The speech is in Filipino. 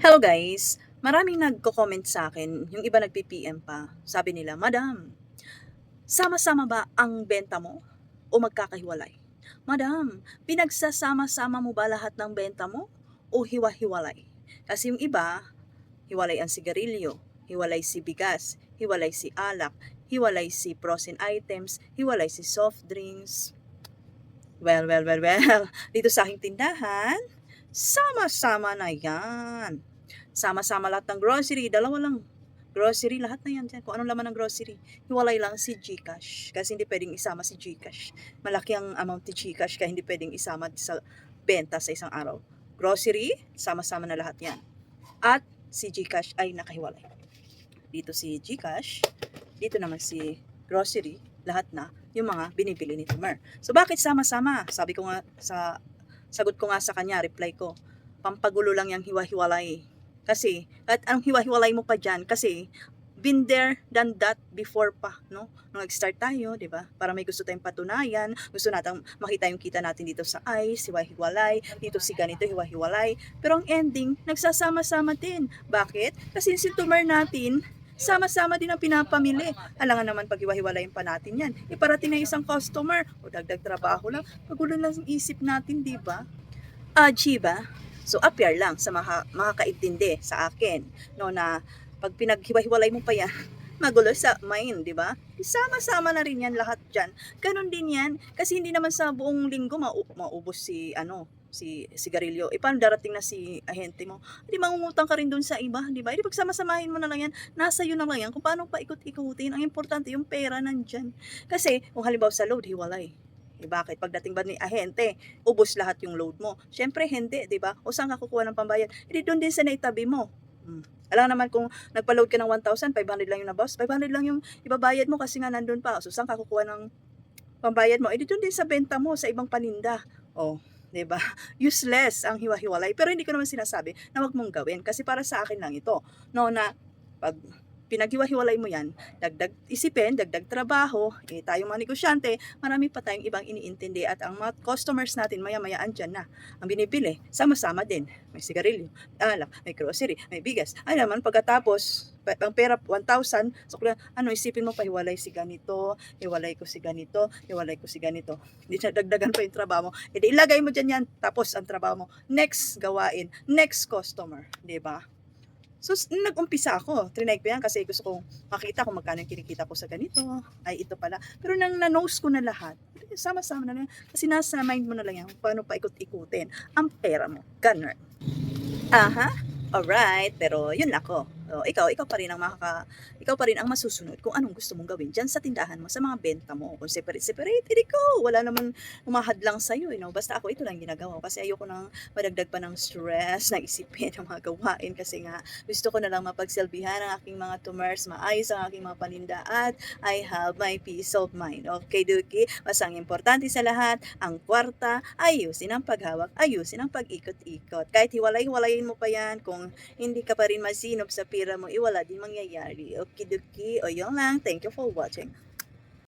Hello guys! Maraming nagko-comment sa akin, yung iba nagpi-PM pa. Sabi nila, Madam, sama-sama ba ang benta mo o magkakahiwalay? Madam, pinagsasama-sama mo ba lahat ng benta mo o hiwa-hiwalay? Kasi yung iba, hiwalay ang sigarilyo, hiwalay si bigas, hiwalay si alak, hiwalay si frozen items, hiwalay si soft drinks. Well, well, well, well. Dito sa aking tindahan, sama-sama na yan. Sama-sama lahat ng grocery, dalawa lang. Grocery, lahat na yan. Kung anong laman ng grocery. Hiwalay lang si Gcash. Kasi hindi pwedeng isama si Gcash. Malaki ang amount ni Gcash kaya hindi pwedeng isama sa benta sa isang araw. Grocery, sama-sama na lahat yan. At si Gcash ay nakahiwalay. Dito si Gcash, dito naman si grocery, lahat na yung mga binibili ni Tumer. So bakit sama-sama? Sabi ko nga sa sagot ko nga sa kanya, reply ko, pampagulo lang yung hiwa-hiwalay. Kasi, at ang hiwa-hiwalay mo pa dyan, kasi, been there, done that before pa, no? Nung nag-start tayo, di ba? Para may gusto tayong patunayan, gusto natin makita yung kita natin dito sa eyes, hiwa-hiwalay, dito si ganito, hiwa-hiwalay. Pero ang ending, nagsasama-sama din. Bakit? Kasi yung sintumer natin, sama-sama din ang pinapamili. Alangan naman pag hiwa-hiwalayin pa natin yan. Iparating na isang customer, o dagdag trabaho lang, magulo lang ang isip natin, di ba? Ah, Chiba, so appear lang sa mga makakaintindi sa akin, no, na pag pinaghiwa-hiwalay mo pa yan, magulo sa mind, di ba? Sama-sama na rin yan lahat dyan. Ganon din yan, kasi hindi naman sa buong linggo mau maubos si, ano, si sigarilyo. E paano darating na si ahente mo? Hindi mangungutang ka rin dun sa iba, di ba? Hindi pagsama-samahin mo na lang yan, nasa iyo na lang yan kung paano pa ikot-ikutin. Ang importante yung pera nandyan. Kasi kung halimbawa sa load, hiwalay. Eh, bakit? Pagdating ba ni ahente, ubos lahat yung load mo. Siyempre, hindi, di ba? O saan ka kukuha ng pambayad? Hindi doon din sa naitabi mo. Hmm. Alam naman kung nagpa-load ka ng 1,000, 500 lang yung nabos, 500 lang yung ibabayad mo kasi nga nandun pa. So, saan ka kukuha ng pambayad mo? Eh, doon din sa benta mo, sa ibang paninda. Oh, 'di ba? Useless ang hiwa-hiwalay. Pero hindi ko naman sinasabi na wag mong gawin kasi para sa akin lang ito. No na pag pinaghiwa-hiwalay mo yan, dagdag isipin, dagdag trabaho, eh, tayong mga negosyante, marami pa tayong ibang iniintindi at ang mga customers natin maya-maya andyan na. Ang binibili, sama-sama din. May sigarilyo, alak, may grocery, may bigas. Ay naman, pagkatapos, pa- ang pera 1,000, so ano, isipin mo pa, hiwalay si ganito, hiwalay ko si ganito, hiwalay ko si ganito. Hindi na dagdagan pa yung trabaho mo. E ilagay mo dyan yan, tapos ang trabaho mo. Next gawain, next customer, di ba? So, nag-umpisa ako, trinay ko yan kasi gusto kong makita kung magkano yung kinikita ko sa ganito. Ay, ito pala. Pero nang na-nose ko na lahat, sama-sama na lang. Kasi nasa mind mo na lang yan kung paano pa ikot-ikutin ang pera mo. Ganun. Aha. Alright, pero yun ako. O, ikaw, ikaw pa rin ang makaka, ikaw pa rin ang masusunod kung anong gusto mong gawin dyan sa tindahan mo, sa mga benta mo. Kung separate, separate, hindi ko. Wala naman umahadlang sa'yo, you know. Basta ako, ito lang ginagawa. Kasi ayoko nang madagdag pa ng stress, na isipin ang mga gawain. Kasi nga, gusto ko na lang mapagselbihan ang aking mga tumors, maayos ang aking mga paninda, at I have my peace of mind. Okay, Duki? Mas ang importante sa lahat, ang kwarta, ayusin ang paghawak, ayusin ang pag-ikot-ikot. Kahit hiwalay-hiwalayin mo pa yan, kung hindi ka pa rin masinop sa pira mo, iwala din mangyayari. Okay, Duki? O yun lang. Thank you for watching.